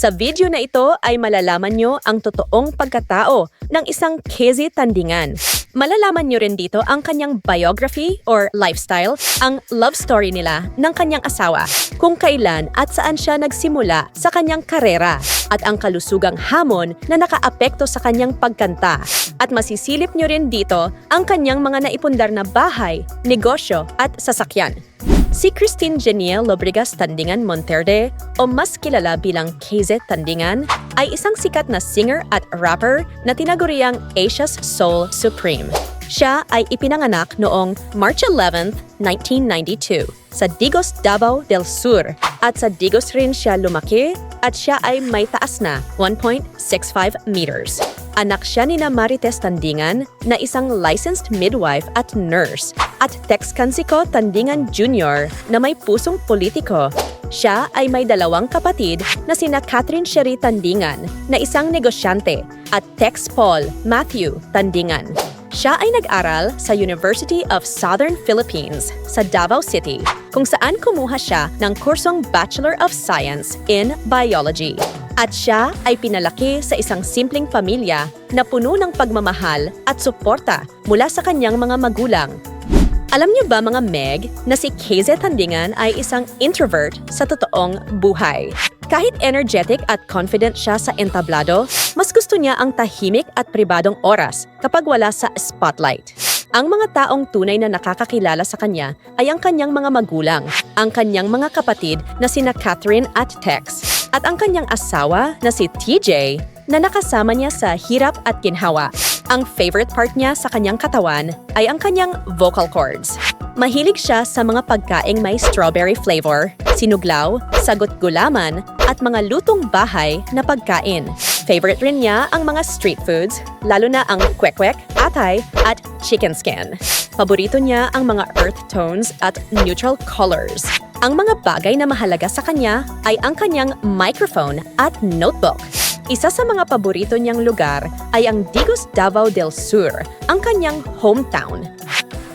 Sa video na ito ay malalaman nyo ang totoong pagkatao ng isang Kezi Tandingan. Malalaman nyo rin dito ang kanyang biography or lifestyle, ang love story nila ng kanyang asawa, kung kailan at saan siya nagsimula sa kanyang karera, at ang kalusugang hamon na nakaapekto sa kanyang pagkanta. At masisilip nyo rin dito ang kanyang mga naipundar na bahay, negosyo at sasakyan. Si Christine Geniel Lobrigas Tandingan Monterde o mas kilala bilang KZ Tandingan ay isang sikat na singer at rapper na tinaguriang Asia's Soul Supreme. Siya ay ipinanganak noong March 11, 1992 sa Digos, Davao del Sur at sa Digos rin siya lumaki at siya ay may taas na 1.65 meters. Anak siya ni Marites Tandingan na isang licensed midwife at nurse at Tex Cansico Tandingan Jr. na may pusong politiko. Siya ay may dalawang kapatid na sina Catherine Sherry Tandingan na isang negosyante at Tex Paul Matthew Tandingan. Siya ay nag-aral sa University of Southern Philippines sa Davao City kung saan kumuha siya ng kursong Bachelor of Science in Biology. At siya ay pinalaki sa isang simpleng pamilya na puno ng pagmamahal at suporta mula sa kanyang mga magulang. Alam niyo ba mga Meg na si KZ Tandingan ay isang introvert sa totoong buhay? Kahit energetic at confident siya sa entablado, mas gusto niya ang tahimik at pribadong oras kapag wala sa spotlight. Ang mga taong tunay na nakakakilala sa kanya ay ang kanyang mga magulang, ang kanyang mga kapatid na sina Catherine at Tex, at ang kanyang asawa na si TJ na nakasama niya sa hirap at ginhawa. Ang favorite part niya sa kanyang katawan ay ang kanyang vocal cords. Mahilig siya sa mga pagkaing may strawberry flavor, sinuglaw, sagot gulaman, at mga lutong bahay na pagkain. Favorite rin niya ang mga street foods, lalo na ang kwek-kwek, atay, at chicken skin. Paborito niya ang mga earth tones at neutral colors. Ang mga bagay na mahalaga sa kanya ay ang kanyang microphone at notebook. Isa sa mga paborito niyang lugar ay ang Digos Davao del Sur, ang kanyang hometown.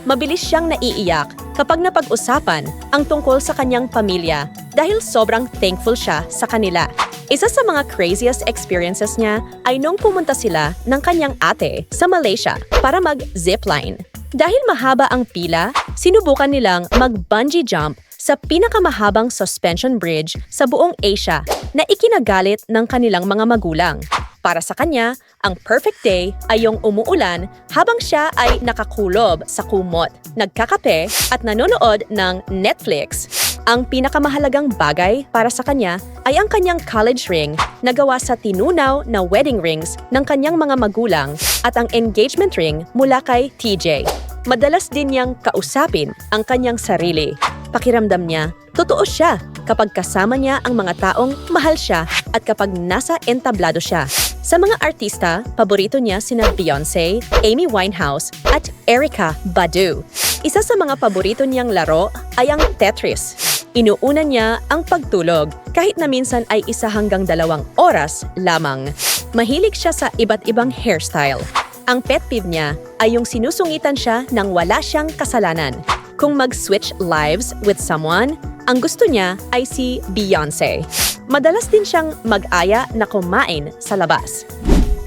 Mabilis siyang naiiyak kapag napag-usapan ang tungkol sa kanyang pamilya dahil sobrang thankful siya sa kanila. Isa sa mga craziest experiences niya ay nung pumunta sila ng kanyang ate sa Malaysia para mag-zipline. Dahil mahaba ang pila, sinubukan nilang mag-bungee jump sa pinakamahabang suspension bridge sa buong Asia na ikinagalit ng kanilang mga magulang. Para sa kanya, ang perfect day ay yung umuulan habang siya ay nakakulob sa kumot, nagkakape at nanonood ng Netflix. Ang pinakamahalagang bagay para sa kanya ay ang kanyang college ring na gawa sa tinunaw na wedding rings ng kanyang mga magulang at ang engagement ring mula kay TJ. Madalas din niyang kausapin ang kanyang sarili. Pakiramdam niya, totoo siya kapag kasama niya ang mga taong mahal siya at kapag nasa entablado siya. Sa mga artista, paborito niya sina Beyoncé, Amy Winehouse at Erykah Badu. Isa sa mga paborito niyang laro ay ang Tetris. Inuuna niya ang pagtulog kahit na minsan ay isa hanggang dalawang oras lamang. Mahilig siya sa iba't ibang hairstyle. Ang pet peeve niya ay yung sinusungitan siya nang wala siyang kasalanan. Kung mag-switch lives with someone, ang gusto niya ay si Beyoncé. Madalas din siyang mag-aya na kumain sa labas.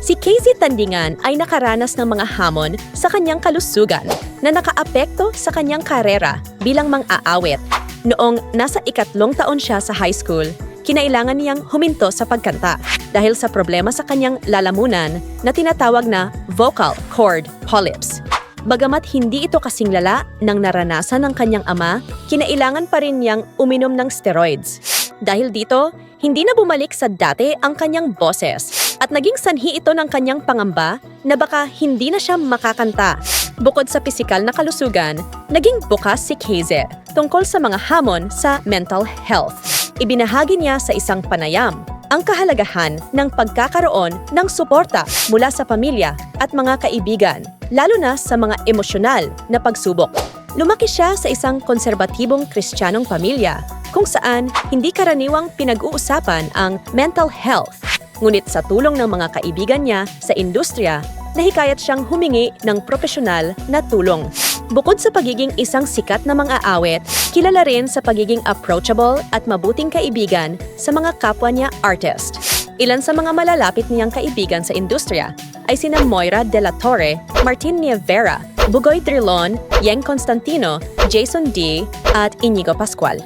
Si Casey Tandingan ay nakaranas ng mga hamon sa kanyang kalusugan na nakaapekto sa kanyang karera bilang mang-aawit. Noong nasa ikatlong taon siya sa high school, kinailangan niyang huminto sa pagkanta dahil sa problema sa kanyang lalamunan na tinatawag na vocal cord polyps. Bagamat hindi ito kasing lala ng naranasan ng kanyang ama, kinailangan pa rin niyang uminom ng steroids. Dahil dito, hindi na bumalik sa dati ang kanyang boses at naging sanhi ito ng kanyang pangamba na baka hindi na siya makakanta. Bukod sa pisikal na kalusugan, naging bukas si Keze tungkol sa mga hamon sa mental health. Ibinahagi niya sa isang panayam ang kahalagahan ng pagkakaroon ng suporta mula sa pamilya at mga kaibigan, lalo na sa mga emosyonal na pagsubok. Lumaki siya sa isang konserbatibong kristyanong pamilya kung saan hindi karaniwang pinag-uusapan ang mental health. Ngunit sa tulong ng mga kaibigan niya sa industriya, nahikayat siyang humingi ng profesional na tulong. Bukod sa pagiging isang sikat na mga awit, kilala rin sa pagiging approachable at mabuting kaibigan sa mga kapwa niya artist. Ilan sa mga malalapit niyang kaibigan sa industriya ay sina Moira De La Torre, Martin Nievera, Bugoy Trilon, Yeng Constantino, Jason D, at Inigo Pascual.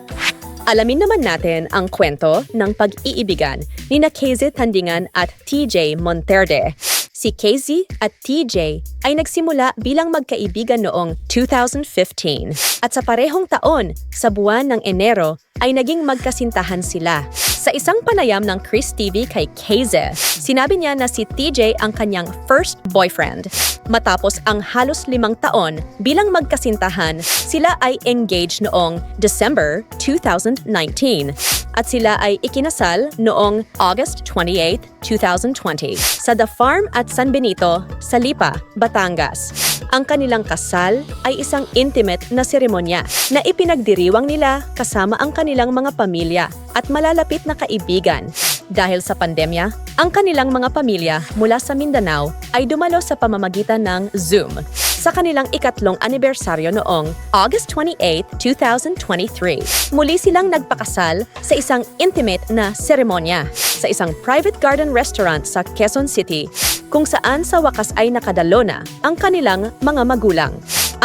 Alamin naman natin ang kwento ng pag-iibigan ni na KZ Tandingan at TJ Monterde. Si KZ at TJ ay nagsimula bilang magkaibigan noong 2015 at sa parehong taon, sa buwan ng Enero, ay naging magkasintahan sila. Sa isang panayam ng Chris TV kay KZ, sinabi niya na si TJ ang kanyang first boyfriend. Matapos ang halos limang taon bilang magkasintahan, sila ay engaged noong December 2019 at sila ay ikinasal noong August 28, 2020 sa The Farm at San Benito, sa Lipa, Batangas. Ang kanilang kasal ay isang intimate na seremonya na ipinagdiriwang nila kasama ang kanilang mga pamilya at malalapit na kaibigan. Dahil sa pandemya, ang kanilang mga pamilya mula sa Mindanao ay dumalo sa pamamagitan ng Zoom sa kanilang ikatlong anibersaryo noong August 28, 2023. Muli silang nagpakasal sa isang intimate na seremonya sa isang private garden restaurant sa Quezon City kung saan sa wakas ay nakadalo na ang kanilang mga magulang.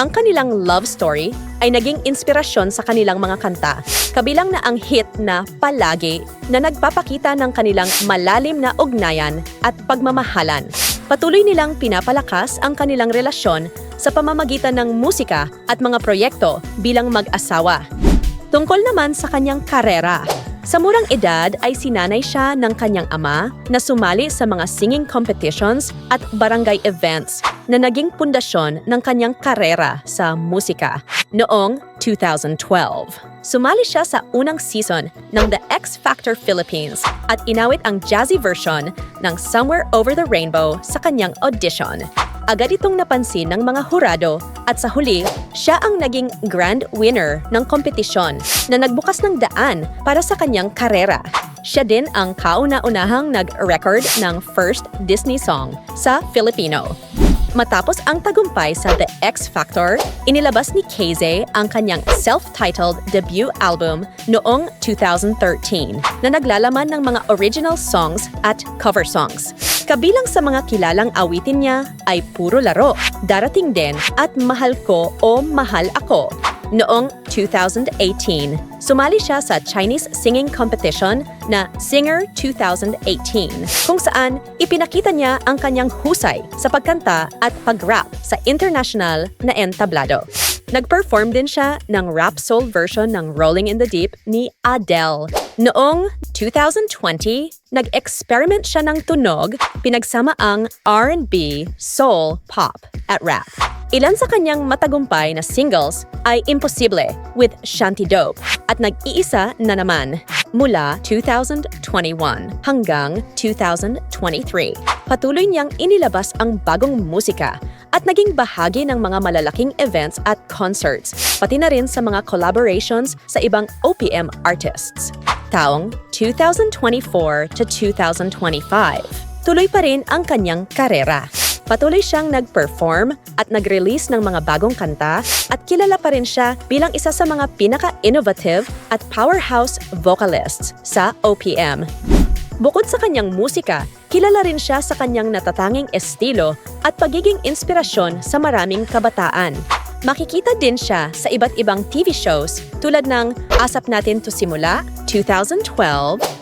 Ang kanilang love story ay naging inspirasyon sa kanilang mga kanta, kabilang na ang hit na Palagi na nagpapakita ng kanilang malalim na ugnayan at pagmamahalan. Patuloy nilang pinapalakas ang kanilang relasyon sa pamamagitan ng musika at mga proyekto bilang mag-asawa. Tungkol naman sa kanyang karera, sa murang edad ay sinanay siya ng kanyang ama na sumali sa mga singing competitions at barangay events na naging pundasyon ng kanyang karera sa musika. Noong 2012, sumali siya sa unang season ng The X Factor Philippines at inawit ang jazzy version ng Somewhere Over the Rainbow sa kanyang audition. Agad itong napansin ng mga hurado at sa huli, siya ang naging grand winner ng kompetisyon na nagbukas ng daan para sa kanyang karera. Siya din ang kauna-unahang nag-record ng first Disney song sa Filipino. Matapos ang tagumpay sa The X Factor, inilabas ni KZ ang kanyang self-titled debut album noong 2013 na naglalaman ng mga original songs at cover songs. Kabilang sa mga kilalang awitin niya ay Puro Laro, Darating Din at Mahal Ko o Mahal Ako. Noong 2018, sumali siya sa Chinese singing competition na Singer 2018 kung saan ipinakita niya ang kanyang husay sa pagkanta at pag-rap sa international na entablado. Nag-perform din siya ng rap soul version ng Rolling in the Deep ni Adele. Noong 2020, nag-experiment siya ng tunog, pinagsama ang R&B, soul, pop, at rap. Ilan sa kanyang matagumpay na singles ay Imposible with Shanty Dope at nag-iisa na naman mula 2021 hanggang 2023. Patuloy niyang inilabas ang bagong musika at naging bahagi ng mga malalaking events at concerts, pati na rin sa mga collaborations sa ibang OPM artists. Taong 2024 to 2025, tuloy pa rin ang kanyang karera. Patuloy siyang nag-perform at nag-release ng mga bagong kanta at kilala pa rin siya bilang isa sa mga pinaka-innovative at powerhouse vocalists sa OPM. Bukod sa kanyang musika, kilala rin siya sa kanyang natatanging estilo at pagiging inspirasyon sa maraming kabataan. Makikita din siya sa iba't ibang TV shows tulad ng Asap Natin to Simula, 2012,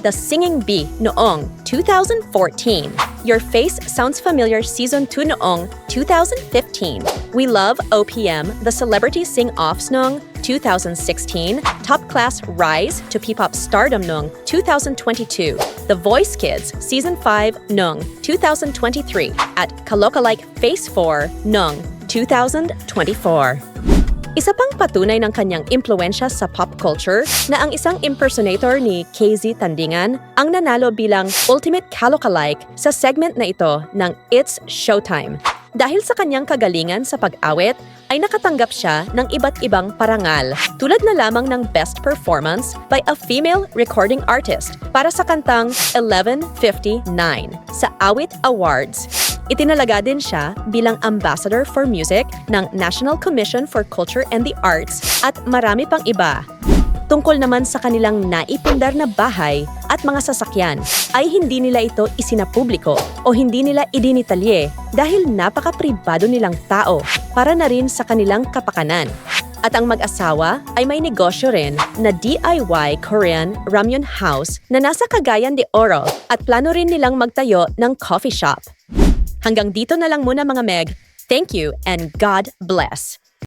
The Singing Bee noong 2014, Your Face Sounds Familiar Season 2 noong 2015, We Love OPM, The Celebrity Sing-Offs noong 2016, Top Class Rise to P-Pop Stardom noong 2022, The Voice Kids Season 5 noong 2023, at Kalokalike Face 4 noong 2024. Isa pang patunay ng kanyang impluensya sa pop culture na ang isang impersonator ni KZ Tandingan ang nanalo bilang Ultimate Kalokalike sa segment na ito ng It's Showtime. Dahil sa kanyang kagalingan sa pag-awit, ay nakatanggap siya ng iba't ibang parangal tulad na lamang ng Best Performance by a Female Recording Artist para sa kantang 1159 sa Awit Awards Itinalaga din siya bilang Ambassador for Music ng National Commission for Culture and the Arts at marami pang iba. Tungkol naman sa kanilang naipundar na bahay at mga sasakyan, ay hindi nila ito isinapubliko o hindi nila idinitalye dahil napaka-pribado nilang tao para na rin sa kanilang kapakanan. At ang mag-asawa ay may negosyo rin na DIY Korean Ramyun House na nasa Cagayan de Oro at plano rin nilang magtayo ng coffee shop. Hanggang dito na lang muna mga Meg. Thank you and God bless.